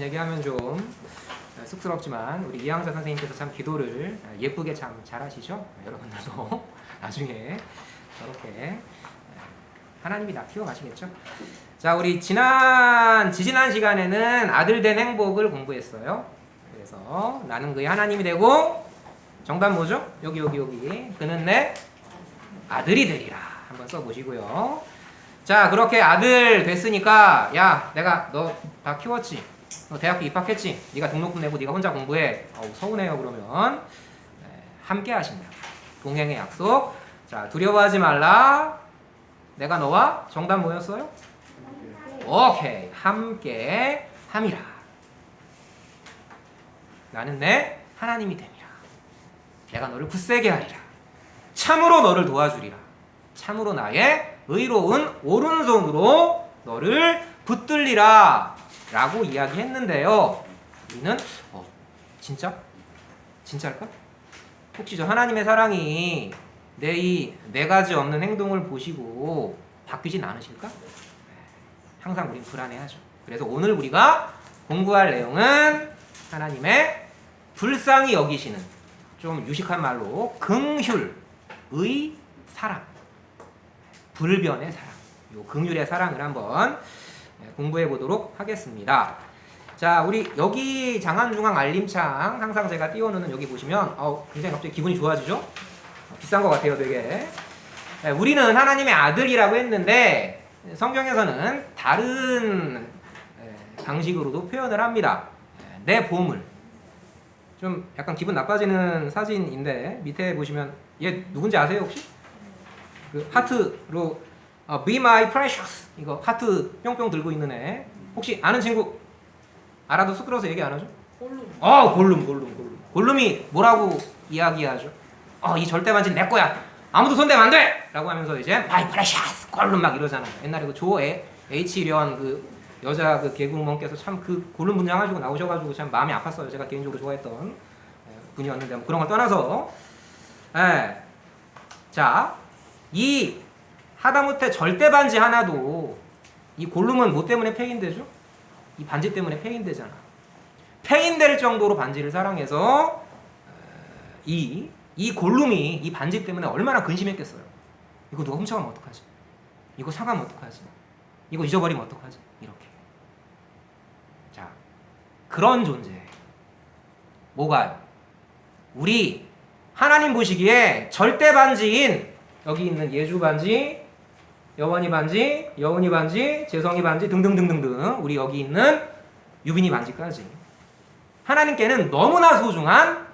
얘기하면 좀 어, 쑥스럽지만 우리 이양자 선생님께서 참 기도를 어, 예쁘게 참 잘하시죠? 여러분들도 나중에 저렇게 어, 하나님이 나 키워가시겠죠? 자, 우리 지난 지지난 시간에는 아들 된 행복을 공부했어요. 그래서 나는 그의 하나님이 되고 정답 뭐죠? 여기 여기 여기 그는 내 아들이 되리라 한번 써보시고요. 자 그렇게 아들 됐으니까 야 내가 너 다 키웠지 너 대학교 입학했지? 네가 등록금 내고 네가 혼자 공부해. 어우 서운해요 그러면. 네, 함께 하신다. 동행의 약속. 자 두려워하지 말라. 내가 너와 정답 뭐였어요? 오케이. 함께 함이라. 나는 내 하나님이 됨이라. 내가 너를 굳세게 하리라. 참으로 너를 도와주리라. 참으로 나의 의로운 오른손으로 너를 붙들리라 라고 이야기했는데요 우리는 어, 진짜? 진짜일까? 혹시 저 하나님의 사랑이 내 이 네 가지 없는 행동을 보시고 바뀌진 않으실까? 항상 우린 불안해하죠. 그래서 오늘 우리가 공부할 내용은 하나님의 불쌍히 여기시는 좀 유식한 말로 긍휼의 사랑, 불변의 사랑, 요 긍휼의 사랑을 한번 공부해 보도록 하겠습니다. 자, 우리 여기 장안중앙 알림창 항상 제가 띄워놓는 여기 보시면 어, 굉장히 갑자기 기분이 좋아지죠? 어, 비싼 것 같아요, 되게. 네, 우리는 하나님의 아들이라고 했는데 성경에서는 다른 에, 방식으로도 표현을 합니다. 에, 내 보물. 좀 약간 기분 나빠지는 사진인데 밑에 보시면 얘 누군지 아세요 혹시? 그 하트로 어, Be My Precious 이거 하트 뿅뿅 들고 있는 애 혹시 아는 친구 알아도 쑥스러워서 얘기 안 하죠? 홀룸. 어 골룸 골룸 골룸 골룸이 뭐라고 이야기하죠? 어이 절대 반지는 내 거야 아무도 손대면 안 돼! 라고 하면서 이제 My Precious 골룸 막 이러잖아요 옛날에 그 조에 H련 그 여자 그 개구멍께서 참 그 골룸 분장하시고 나오셔가지고 참 마음이 아팠어요 제가 개인적으로 좋아했던 예, 분이었는데 뭐 그런 걸 떠나서 예. 자 이 하다못해 절대 반지 하나도 이 골룸은 뭐 때문에 폐인되죠? 이 반지 때문에 폐인되잖아. 폐인될 정도로 반지를 사랑해서 어, 이, 이 골룸이 이 반지 때문에 얼마나 근심했겠어요. 이거 누가 훔쳐가면 어떡하지? 이거 사가면 어떡하지? 이거 잊어버리면 어떡하지? 이렇게. 자, 그런 존재. 뭐가요? 우리 하나님 보시기에 절대 반지인 여기 있는 예주 반지, 여원이 반지, 여운이 반지, 재성이 반지 등등등등등 우리 여기 있는 유빈이 반지까지 하나님께는 너무나 소중한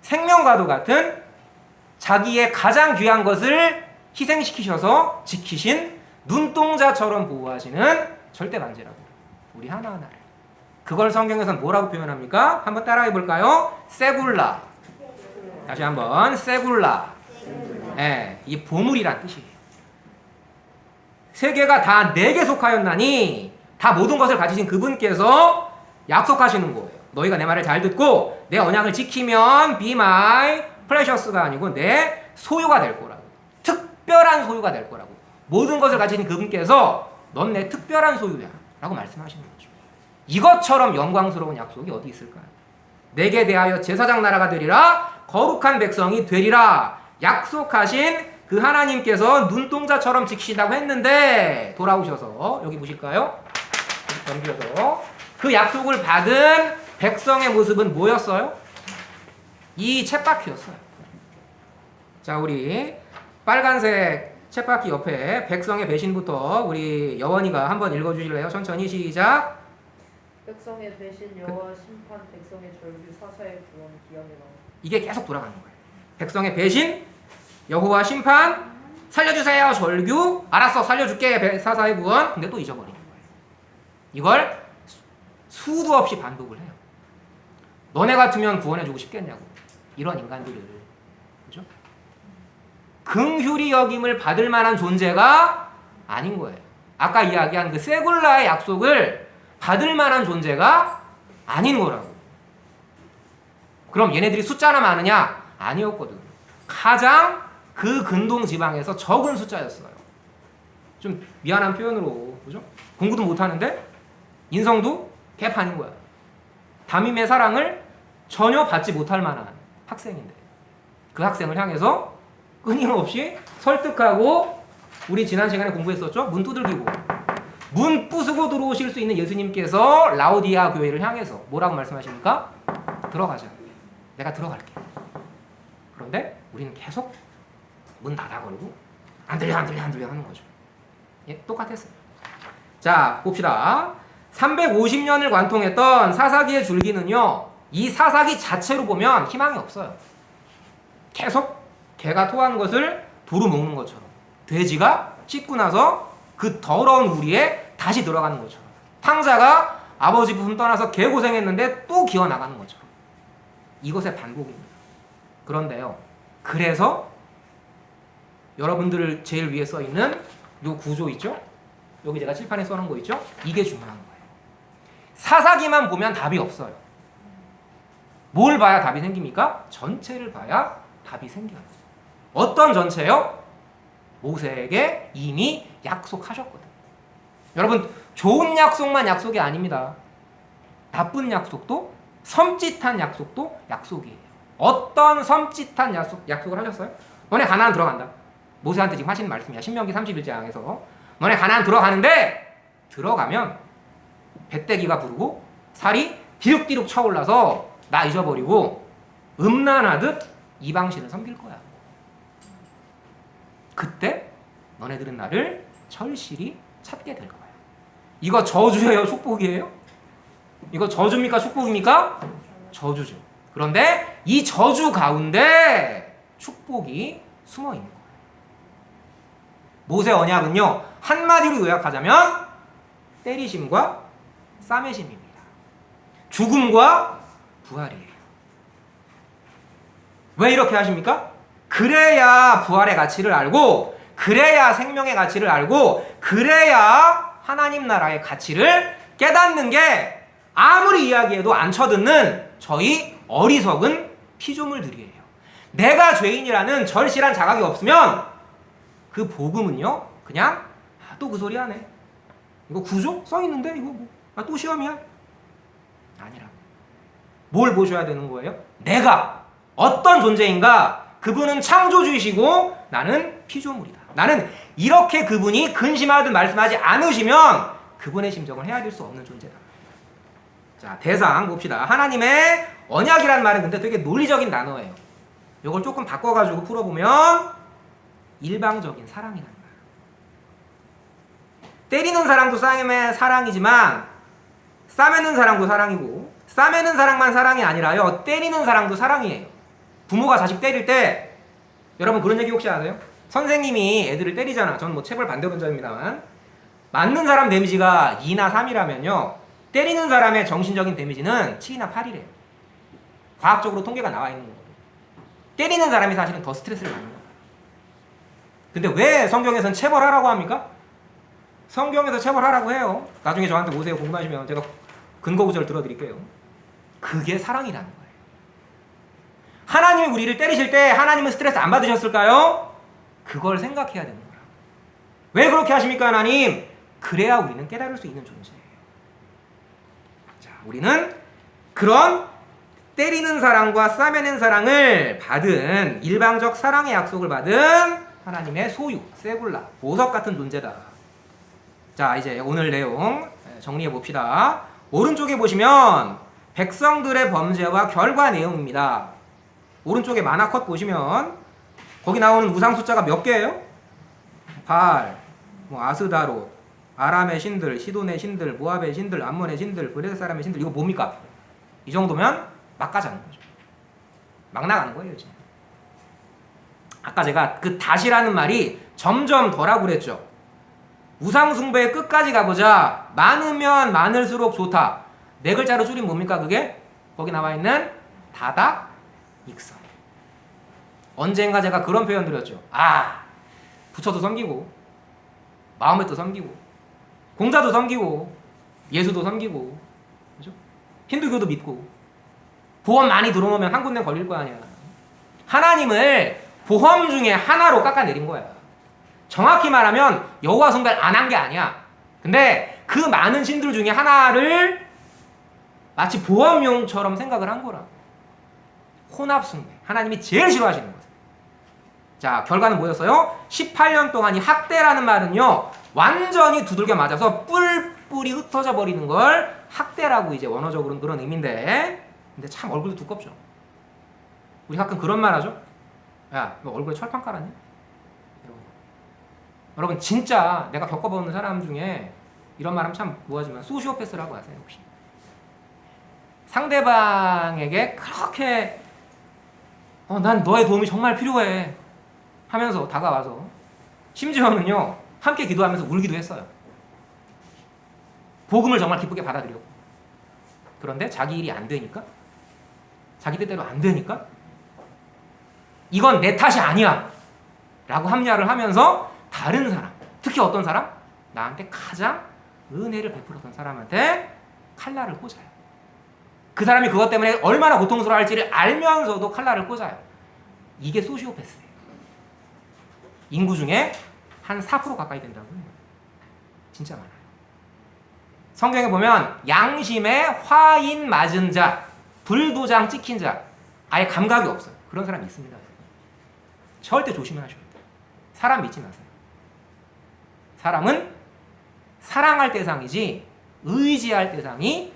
생명과도 같은 자기의 가장 귀한 것을 희생시키셔서 지키신 눈동자처럼 보호하시는 절대 반지라고 우리 하나하나를 그걸 성경에서는 뭐라고 표현합니까? 한번 따라해 볼까요? 세굴라 다시 한번 세굴라 예, 이 보물이란 뜻이에요. 세계가 다 내게 속하였나니 다 모든 것을 가지신 그분께서 약속하시는 거예요. 너희가 내 말을 잘 듣고 내 언약을 지키면 be my precious가 아니고 내 소유가 될 거라고. 특별한 소유가 될 거라고. 모든 것을 가지신 그분께서 넌 내 특별한 소유야. 라고 말씀하시는 거죠. 이것처럼 영광스러운 약속이 어디 있을까요? 내게 대하여 제사장 나라가 되리라 거룩한 백성이 되리라 약속하신 그 하나님께서 눈동자처럼 지키신다고 했는데 돌아오셔서 여기 보실까요? 넘겨서 그 약속을 받은 백성의 모습은 뭐였어요? 이 쳇바퀴였어요. 자, 우리 빨간색 쳇바퀴 옆에 백성의 배신부터 우리 여원이가 한번 읽어주실래요? 천천히 시작. 백성의 배신 여호와 심판 백성의 절규 사사의 구원 기억에 나오. 이게 계속 돌아가는 거예요. 백성의 배신, 여호와 심판, 살려주세요 절규, 알았어 살려줄게 배- 사사의 구원, 근데 또 잊어버리는 거예요. 이걸 수- 수도 없이 반복을 해요. 너네 같으면 구원해주고 싶겠냐고 이런 인간들을 그죠? 긍휼히 여김을 받을 만한 존재가 아닌 거예요. 아까 이야기한 그 세굴라의 약속을 받을 만한 존재가 아닌 거라고. 그럼 얘네들이 숫자나 많으냐? 아니었거든. 가장 그 근동 지방에서 적은 숫자였어요. 좀 미안한 표현으로 그죠? 공부도 못 하는데 인성도 개판인 거야. 담임의 사랑을 전혀 받지 못할 만한 학생인데 그 학생을 향해서 끊임없이 설득하고 우리 지난 시간에 공부했었죠? 문 두들기고 문 부수고 들어오실 수 있는 예수님께서 라우디아 교회를 향해서 뭐라고 말씀하십니까? 들어가자. 내가 들어갈게. 그런데 우리는 계속 문 닫아 걸고 안 들려 안 들려 안 들려 하는 거죠. 예, 똑같았어요. 자, 봅시다. 350년을 관통했던 사사기의 줄기는요. 이 사사기 자체로 보면 희망이 없어요. 계속 개가 토한 것을 도로 먹는 것처럼 돼지가 씻고 나서 그 더러운 우리에 다시 들어가는 것처럼 탕자가 아버지 부품 떠나서 개고생했는데 또 기어 나가는 것처럼 이것의 반복입니다. 그런데요. 그래서 여러분들을 제일 위에 써 있는 요 구조 있죠? 여기 제가 칠판에 써놓은 거 있죠? 이게 중요한 거예요. 사사기만 보면 답이 없어요. 뭘 봐야 답이 생깁니까? 전체를 봐야 답이 생겨요. 어떤 전체요? 모세에게 이미 약속하셨거든. 여러분, 좋은 약속만 약속이 아닙니다. 나쁜 약속도 섬찟한 약속도 약속이에요. 어떤 섬찟한 약속, 약속을 하셨어요? 너네 가나안 들어간다. 모세한테 지금 하시는 말씀이야. 신명기 31장에서 너네 가나안 들어가는데 들어가면 배때기가 부르고 살이 디룩디룩 차올라서 나 잊어버리고 음란하듯 이방신을 섬길 거야. 그때 너네들은 나를 절실히 찾게 될 거야. 이거 저주예요, 축복이에요? 이거 저주입니까, 축복입니까? 저주죠. 그런데 이 저주 가운데 축복이 숨어 있는 거예요. 모세 언약은요, 한마디로 요약하자면 때리심과 싸매심입니다. 죽음과 부활이에요. 왜 이렇게 하십니까? 그래야 부활의 가치를 알고, 그래야 생명의 가치를 알고, 그래야 하나님 나라의 가치를 깨닫는 게 아무리 이야기해도 안 쳐듣는 저희 어리석은 피조물들이에요. 내가 죄인이라는 절실한 자각이 없으면 그 복음은요, 그냥 아, 또그 소리 하네. 이거 구조 써 있는데 이거 뭐, 아, 또 시험이야? 아니라. 뭘 보셔야 되는 거예요? 내가 어떤 존재인가? 그분은 창조주이시고 나는 피조물이다. 나는 이렇게 그분이 근심하듯 말씀하지 않으시면 그분의 심정을 헤아릴 수 없는 존재다. 자, 대상 봅시다. 하나님의 언약이라는 말은 근데 되게 논리적인 단어예요. 이걸 조금 바꿔가지고 풀어보면 일방적인 사랑이란 말. 때리는 사랑도 싸움의 사랑이지만 싸매는 사랑도 사랑이고 싸매는 사랑만 사랑이 아니라요. 때리는 사랑도 사랑이에요. 부모가 자식 때릴 때 여러분 그런 얘기 혹시 아세요? 선생님이 애들을 때리잖아. 저는 뭐 체벌 반대론자입니다만 맞는 사람 데미지가 2나 3이라면요. 때리는 사람의 정신적인 데미지는 7이나 8이래요. 과학적으로 통계가 나와 있는 거예요. 때리는 사람이 사실은 더 스트레스를 받는 거예요. 근데 왜 성경에선 체벌하라고 합니까? 성경에서 체벌하라고 해요. 나중에 저한테 오세요 궁금하시면 제가 근거 구절 들어드릴게요. 그게 사랑이라는 거예요. 하나님이 우리를 때리실 때 하나님은 스트레스 안 받으셨을까요? 그걸 생각해야 되는 거라. 왜 그렇게 하십니까 하나님? 그래야 우리는 깨달을 수 있는 존재예요. 자, 우리는 그런 때리는 사랑과 싸매는 사랑을 받은 일방적 사랑의 약속을 받은 하나님의 소유, 세굴라, 보석 같은 존재다. 자, 이제 오늘 내용 정리해 봅시다. 오른쪽에 보시면 백성들의 범죄와 결과 내용입니다. 오른쪽에 만화 컷 보시면 거기 나오는 우상 숫자가 몇 개예요? 발, 뭐 아스다롯, 아람의 신들, 시돈의 신들, 모압의 신들, 암몬의 신들, 브레스 사람의 신들 이거 뭡니까? 이 정도면 막 가자는 거죠. 막 나가는 거예요, 지금. 아까 제가 그 다시라는 말이 점점 덜하고 그랬죠. 우상 숭배의 끝까지 가보자. 많으면 많을수록 좋다. 네 글자로 줄이면 뭡니까 그게? 거기 나와 있는 다다 익선. 언젠가 제가 그런 표현 드렸죠. 아, 부처도 섬기고, 마음에도 섬기고, 공자도 섬기고, 예수도 섬기고, 그죠? 힌두교도 믿고, 보험 많이 들어놓으면 한 군데 걸릴 거 아니야. 하나님을 보험 중에 하나로 깎아내린 거야. 정확히 말하면 여호와 숭배를 안한 게 아니야. 근데 그 많은 신들 중에 하나를 마치 보험용처럼 생각을 한 거라고. 혼합숭배. 하나님이 제일 싫어하시는 거죠. 자, 결과는 뭐였어요? 18년 동안 이 학대라는 말은요, 완전히 두들겨 맞아서 뿔뿔이 흩어져 버리는 걸 학대라고 이제 원어적으로는 그런 의미인데, 근데 참 얼굴도 두껍죠. 우리 가끔 그런 말 하죠? 야, 너 얼굴에 철판 깔았니? 거. 여러분, 진짜 내가 겪어보는 사람 중에 이런 말 하면 참 뭐하지만 소시오패스라고 아세요, 혹시? 상대방에게 그렇게 어, 난 너의 도움이 정말 필요해 하면서 다가와서 심지어는요 함께 기도하면서 울기도 했어요. 복음을 정말 기쁘게 받아들였고 그런데 자기 일이 안 되니까 자기 뜻대로 안 되니까 이건 내 탓이 아니야 라고 합리화를 하면서 다른 사람 특히 어떤 사람 나한테 가장 은혜를 베풀었던 사람한테 칼날을 꽂아요. 그 사람이 그것 때문에 얼마나 고통스러워할지를 알면서도 칼날을 꽂아요. 이게 소시오패스예요. 인구 중에 한 4% 가까이 된다고요. 진짜 많아요. 성경에 보면 양심에 화인 맞은 자, 불도장 찍힌 자, 아예 감각이 없어요. 그런 사람이 있습니다. 절대 조심하셔야 돼요. 사람 믿지 마세요. 사람은 사랑할 대상이지 의지할 대상이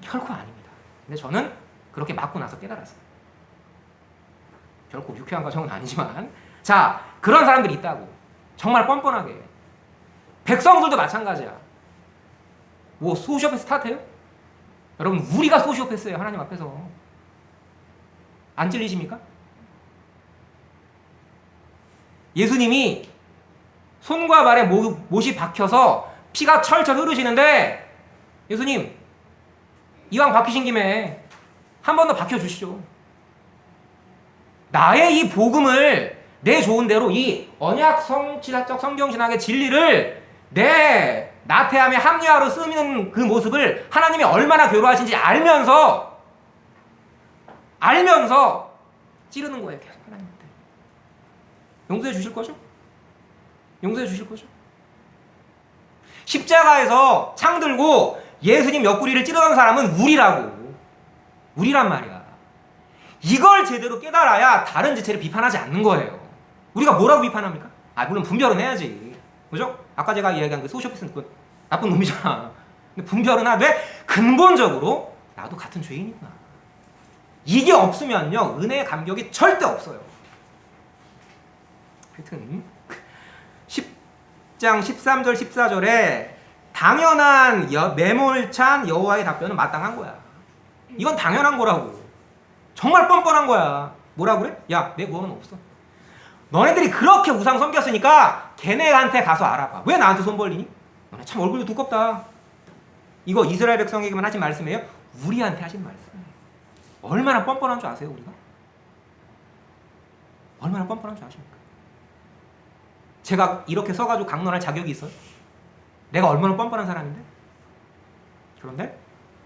결코 아닙니다. 근데 저는 그렇게 맞고 나서 깨달았어요. 결코 유쾌한 과정은 아니지만 자 그런 사람들이 있다고 정말 뻔뻔하게 백성들도 마찬가지야. 뭐 소시오패스 탓해요? 여러분 우리가 소시오패스예요 하나님 앞에서 안 찔리십니까? 예수님이 손과 발에 못, 못이 박혀서 피가 철철 흐르시는데 예수님 이왕 박히신 김에 한 번 더 박혀 주시죠. 나의 이 복음을 내 좋은 대로 이 언약 성취자적 성경신학의 진리를 내 나태함의 합리화로 쓰는 그 모습을 하나님이 얼마나 괴로워하신지 알면서 알면서 찌르는 거예요 계속 하나님한테 용서해 주실 거죠? 용서해 주실 거죠? 십자가에서 창 들고 예수님 옆구리를 찌르던 사람은 우리라고. 우리란 말이야. 이걸 제대로 깨달아야 다른 지체를 비판하지 않는 거예요. 우리가 뭐라고 비판합니까? 아 물론 분별은 해야지. 그죠? 아까 제가 이야기한 그 소시오패스는 그 나쁜 놈이잖아. 근데 분별은 하되 근본적으로 나도 같은 죄인이구나. 이게 없으면요 은혜의 감격이 절대 없어요 하여튼 10장 13절 14절에 당연한 여, 매몰찬 여호와의 답변은 마땅한 거야 이건 당연한 거라고 정말 뻔뻔한 거야 뭐라 그래? 야 내 구원은 없어 너네들이 그렇게 우상 섬겼으니까 걔네한테 가서 알아봐. 왜 나한테 손 벌리니? 너네 참 얼굴도 두껍다. 이거 이스라엘 백성에게만 하신 말씀이에요? 우리한테 하신 말씀이에요. 얼마나 뻔뻔한 줄 아세요, 우리가? 얼마나 뻔뻔한 줄 아십니까? 제가 이렇게 서가지고 강론할 자격이 있어요? 내가 얼마나 뻔뻔한 사람인데? 그런데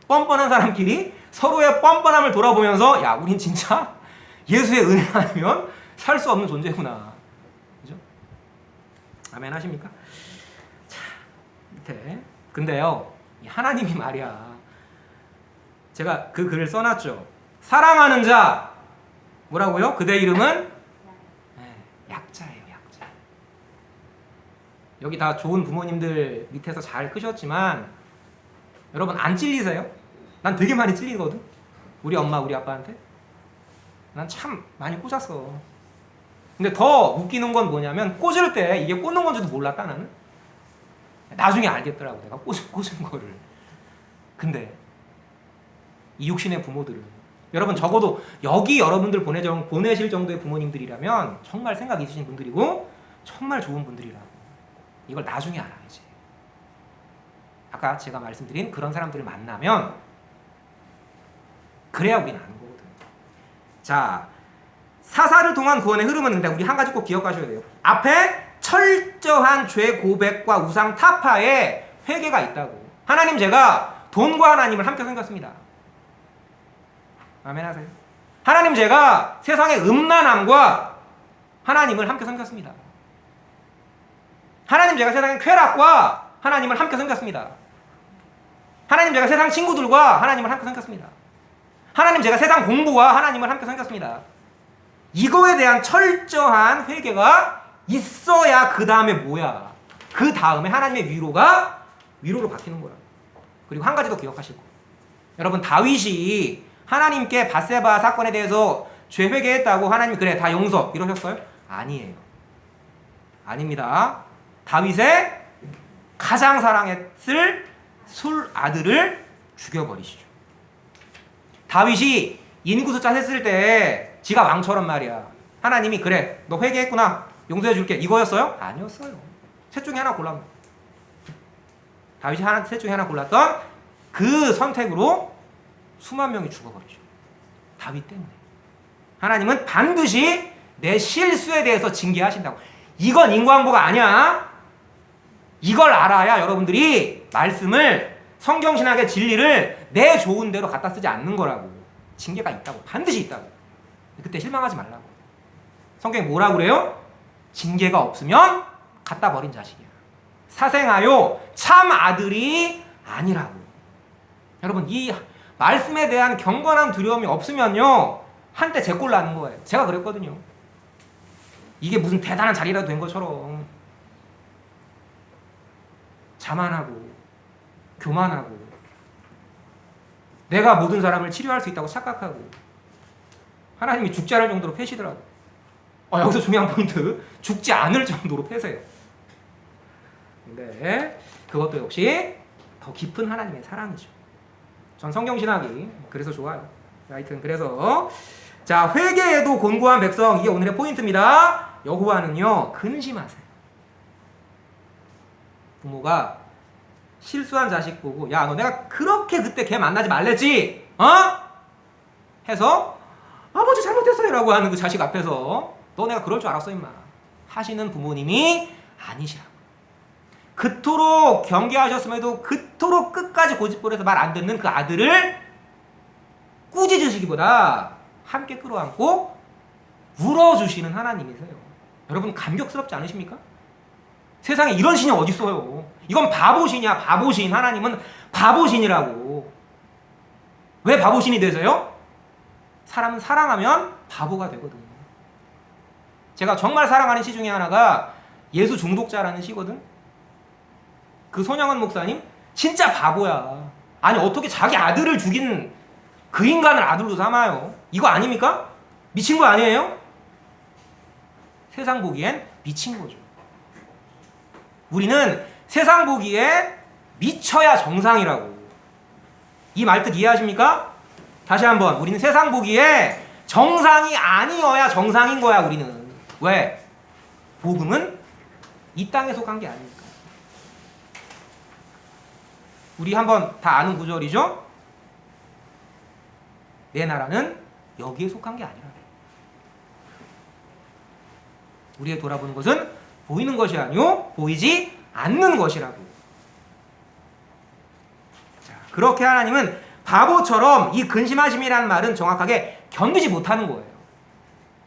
뻔뻔한 사람끼리 서로의 뻔뻔함을 돌아보면서 야, 우린 진짜 예수의 은혜 아니면 살 수 없는 존재구나. 그죠? 아멘 하십니까? 자, 밑에. 근데요, 이 하나님이 말이야. 제가 그 글을 써놨죠. 사랑하는 자, 뭐라고요? 그대 이름은 네, 약자예요, 약자. 여기 다 좋은 부모님들 밑에서 잘 크셨지만 여러분 안 찔리세요? 난 되게 많이 찔리거든. 우리 엄마, 우리 아빠한테. 난 참 많이 꽂았어. 근데 더 웃기는 건 뭐냐면 꽂을 때 이게 꽂는 건지도 몰랐다 나는. 나중에 알겠더라고 내가 꽂은, 꽂은 거를. 근데 이 육신의 부모들은 여러분 적어도 여기 여러분들 보내정, 보내실 정도의 부모님들이라면 정말 생각 있으신 분들이고 정말 좋은 분들이라고. 이걸 나중에 알아야지. 아까 제가 말씀드린 그런 사람들을 만나면 그래야 우리는 아는 거거든. 자, 사사를 통한 구원의 흐름은 근데 우리 한 가지 꼭 기억하셔야 돼요. 앞에 철저한 죄 고백과 우상 타파의 회개가 있다고. 하나님 제가 돈과 하나님을 함께 생겼습니다. 아멘 하세요. 하나님 제가 세상의 음란함과 하나님을 함께 섬겼습니다. 하나님 제가 세상의 쾌락과 하나님을 함께 섬겼습니다. 하나님 제가 세상 친구들과 하나님을 함께 섬겼습니다. 하나님 제가 세상 공부와 하나님을 함께 섬겼습니다. 이거에 대한 철저한 회개가 있어야 그 다음에 뭐야? 그 다음에 하나님의 위로가 위로로 바뀌는 거야. 그리고 한 가지 더 기억하실 거. 여러분 다윗이 하나님께 바세바 사건에 대해서 죄 회개했다고 하나님 그래 다 용서 이러셨어요? 아니에요. 아닙니다. 다윗의 가장 사랑했을 술 아들을 죽여버리시죠. 다윗이 인구 숫자 셌을 때 지가 왕처럼 말이야. 하나님이 그래 너 회개했구나 용서해 줄게 이거였어요? 아니었어요. 셋 중에 하나 골라. 다윗이 하나 셋 중에 하나 골랐던 그 선택으로 수만 명이 죽어버리죠. 다윗 때문에. 하나님은 반드시 내 실수에 대해서 징계하신다고. 이건 인과응보가 아니야. 이걸 알아야 여러분들이 말씀을 성경신학의 진리를 내 좋은 대로 갖다 쓰지 않는 거라고. 징계가 있다고. 반드시 있다고. 그때 실망하지 말라고. 성경이 뭐라고 그래요? 징계가 없으면 갖다 버린 자식이야. 사생하여 참 아들이 아니라고. 여러분 이 말씀에 대한 경건함 두려움이 없으면요 한때 제꼴 나는 거예요. 제가 그랬거든요. 이게 무슨 대단한 자리라도 된 것처럼 자만하고 교만하고 내가 모든 사람을 치료할 수 있다고 착각하고 하나님이 죽지 않을 정도로 패시더라고. 어, 여기서 중요한 포인트 죽지 않을 정도로 패세요. 근데 그것도 역시 더 깊은 하나님의 사랑이죠. 전 성경 신학이 그래서 좋아요. 하여튼 그래서 자 회개에도 곤고한 백성 이게 오늘의 포인트입니다. 여호와는요 근심하세요. 부모가 실수한 자식 보고 야 너 내가 그렇게 그때 걔 만나지 말랬지 어? 해서 아버지 잘못했어요 라고 하는 그 자식 앞에서 너 내가 그럴 줄 알았어 임마 하시는 부모님이 아니시라고. 그토록 경계하셨음에도 그토록 끝까지 고집부려서 말 안 듣는 그 아들을 꾸짖으시기보다 함께 끌어안고 울어주시는 하나님이세요. 여러분 감격스럽지 않으십니까? 세상에 이런 신이 어디 있어요? 이건 바보신이야 바보신 하나님은 바보신이라고. 왜 바보신이 되세요? 사람은 사랑하면 바보가 되거든요. 제가 정말 사랑하는 시 중에 하나가 예수 중독자라는 시거든. 그 손영은 목사님 진짜 바보야. 아니 어떻게 자기 아들을 죽인 그 인간을 아들로 삼아요? 이거 아닙니까? 미친 거 아니에요? 세상 보기엔 미친 거죠. 우리는 세상 보기에 미쳐야 정상이라고. 이 말뜻 이해하십니까? 다시 한번 우리는 세상 보기에 정상이 아니어야 정상인 거야 우리는. 왜? 복음은 이 땅에 속한 게 아니니까. 우리 한번 다 아는 구절이죠? 내 나라는 여기에 속한 게 아니라. 우리의 돌아보는 것은 보이는 것이 아니요 보이지 않는 것이라고. 자, 그렇게 하나님은 바보처럼 이 근심하심이라는 말은 정확하게 견디지 못하는 거예요.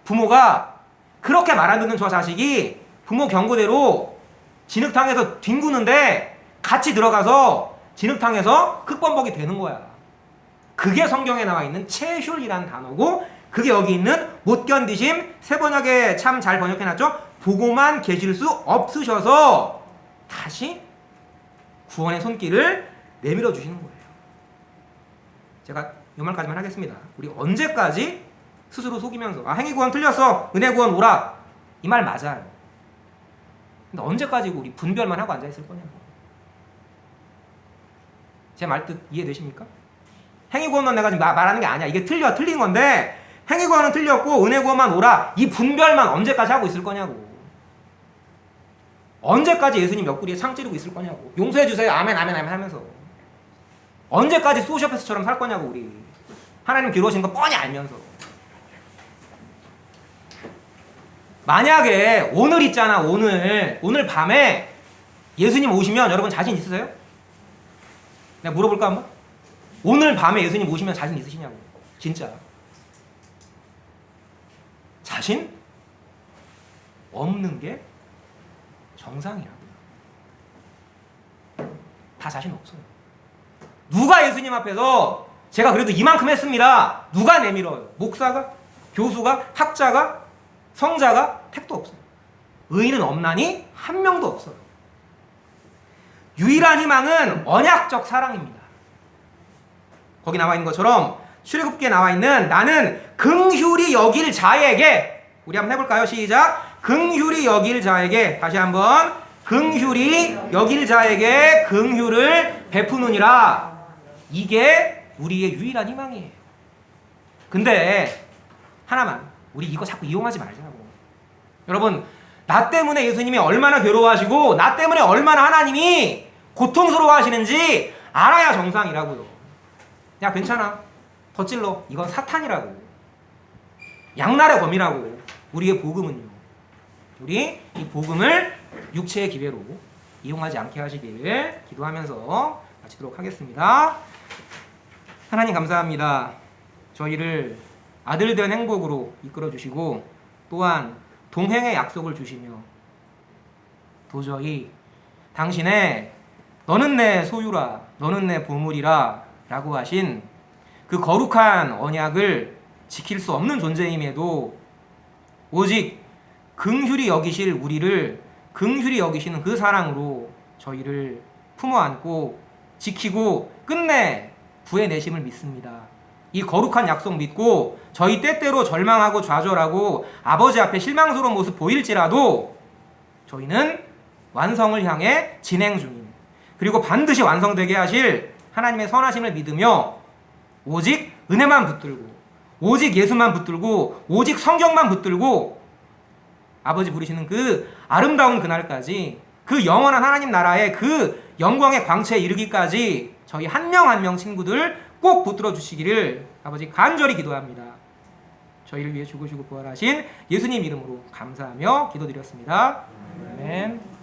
부모가 그렇게 말안 듣는 저 자식이 부모 경고대로 진흙탕에서 뒹구는데 같이 들어가서 진흙탕에서 흙범벅이 되는 거야. 그게 성경에 나와 있는 체슐이라는 단어고 그게 여기 있는 못 견디심 세 번역에 참 잘 번역해놨죠. 보고만 계실 수 없으셔서 다시 구원의 손길을 내밀어 주시는 거예요. 제가 요 말까지만 하겠습니다. 우리 언제까지 스스로 속이면서 아 행위 구원 틀렸어 은혜 구원 오라 이 말 맞아요. 근데 언제까지 우리 분별만 하고 앉아 있을 거냐고. 제 말 뜻 이해되십니까? 행위 구원은 내가 지금 마- 말하는 게 아니야. 이게 틀려 틀린 건데 행위 구원은 틀렸고 은혜 구원만 오라 이 분별만 언제까지 하고 있을 거냐고. 언제까지 예수님 옆구리에 창 찌르고 있을 거냐고. 용서해 주세요. 아멘 아멘 아멘 하면서. 언제까지 소시오패스처럼 살 거냐고 우리. 하나님 괴로우신 거 뻔히 알면서. 만약에 오늘 있잖아 오늘 오늘 밤에 예수님 오시면 여러분 자신 있으세요? 내가 물어볼까 한번? 오늘 밤에 예수님 오시면 자신 있으시냐고 진짜 자신 없는 게 정상이라고요 다 자신 없어요 누가 예수님 앞에서 제가 그래도 이만큼 했습니다. 누가 내밀어요? 목사가? 교수가? 학자가? 성자가? 택도 없어요. 의인은 없나니 한 명도 없어요. 유일한 희망은 언약적 사랑입니다. 거기 나와 있는 것처럼 출애굽기에 나와 있는 나는 긍휼히 여길 자에게 우리 한번 해볼까요? 시작. 긍휼히 여길 자에게 다시 한번 긍휼히 여길 자에게 긍휼을 베푸느니라. 이게 우리의 유일한 희망이에요. 근데 하나만 우리 이거 자꾸 이용하지 말자고. 여러분 나 때문에 예수님이 얼마나 괴로워하시고 나 때문에 얼마나 하나님이 고통스러워하시는지 알아야 정상이라고요. 야 괜찮아 더 찔러 이건 사탄이라고 양날의 검이라고 우리의 복음은요. 우리 이 복음을 육체의 기회로 이용하지 않게 하시기를 기도하면서 마치도록 하겠습니다. 하나님 감사합니다. 저희를 아들 된 행복으로 이끌어 주시고 또한 동행의 약속을 주시며 도저히 당신의 너는 내 소유라 너는 내 보물이라 라고 하신 그 거룩한 언약을 지킬 수 없는 존재임에도 오직 긍휼히 여기실 우리를 긍휼히 여기시는 그 사랑으로 저희를 품어 안고 지키고 끝내 구해내심을 믿습니다. 이 거룩한 약속 믿고 저희 때때로 절망하고 좌절하고 아버지 앞에 실망스러운 모습 보일지라도 저희는 완성을 향해 진행 중임. 그리고 반드시 완성되게 하실 하나님의 선하심을 믿으며 오직 은혜만 붙들고 오직 예수만 붙들고 오직 성경만 붙들고 아버지 부르시는 그 아름다운 그날까지 그 영원한 하나님 나라의 그 영광의 광채에 이르기까지 저희 한 명 한 명 친구들 꼭 붙들어 주시기를 아버지 간절히 기도합니다. 저희를 위해 죽으시고 부활하신 예수님 이름으로 감사하며 기도드렸습니다. 아멘.